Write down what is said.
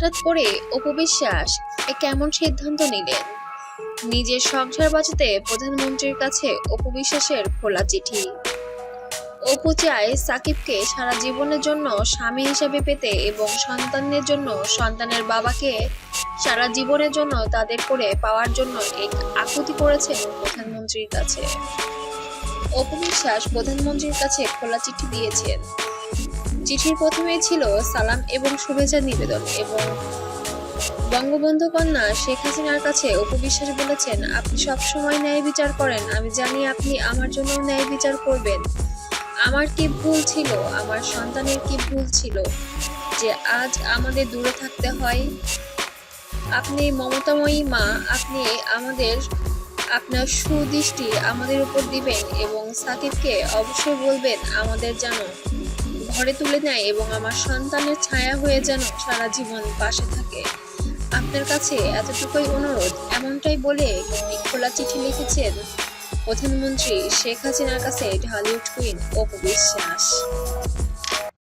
হঠাৎ করে অপবিশ্বাস এ কেমন সিদ্ধান্ত নিলেন নিজের সংসার বাঁচাতে প্রধানমন্ত্রীর কাছে অপবিশ্বাসের খোলা চিঠি। অপু চায় সাকিবকে সারা জীবনের জন্য স্বামী হিসেবে পেতে এবং সন্তানের জন্য, সন্তানের বাবাকে সারা জীবনের জন্য তাদের করে পাওয়ার জন্য এক আকুতি করেছেন প্রধানমন্ত্রীর কাছে। অপবিশ্বাস প্রধানমন্ত্রীর কাছে খোলা চিঠি দিয়েছেন। চিঠির প্রথমে ছিল সালাম এবং শুভেচ্ছা নিবেদন এবং বঙ্গবন্ধু কন্যা শেখ হাসিনার কাছে উপবিশ্বাস বলেছেন, আপনি সব সময় ন্যায় বিচার করেন। আমি জানি আপনি আমার জন্য ন্যায় বিচার করবেন। আমার কি ভুল ছিল? আমার সন্তানের কি ভুল ছিল? যে আজ আমাদের দূরে থাকতে হয়। আপনি মমতাময়ী মা, আপনি আমাদের, আপনার সুদৃষ্টি আমাদের উপর দিবেন এবং সাকিবকে অবশ্যই বলবেন আমাদের যেন ঘরে তুলে নেয় এবং আমার সন্তানের ছায়া হয়ে যেন সারা জীবন পাশে থাকে। আপনার কাছে এতটুকুই অনুরোধ, এমনটাই বলে খোলা চিঠি লিখেছেন প্রধানমন্ত্রী শেখ হাসিনার কাছে ঢালিউড কুইন অপু বিশ্বাস।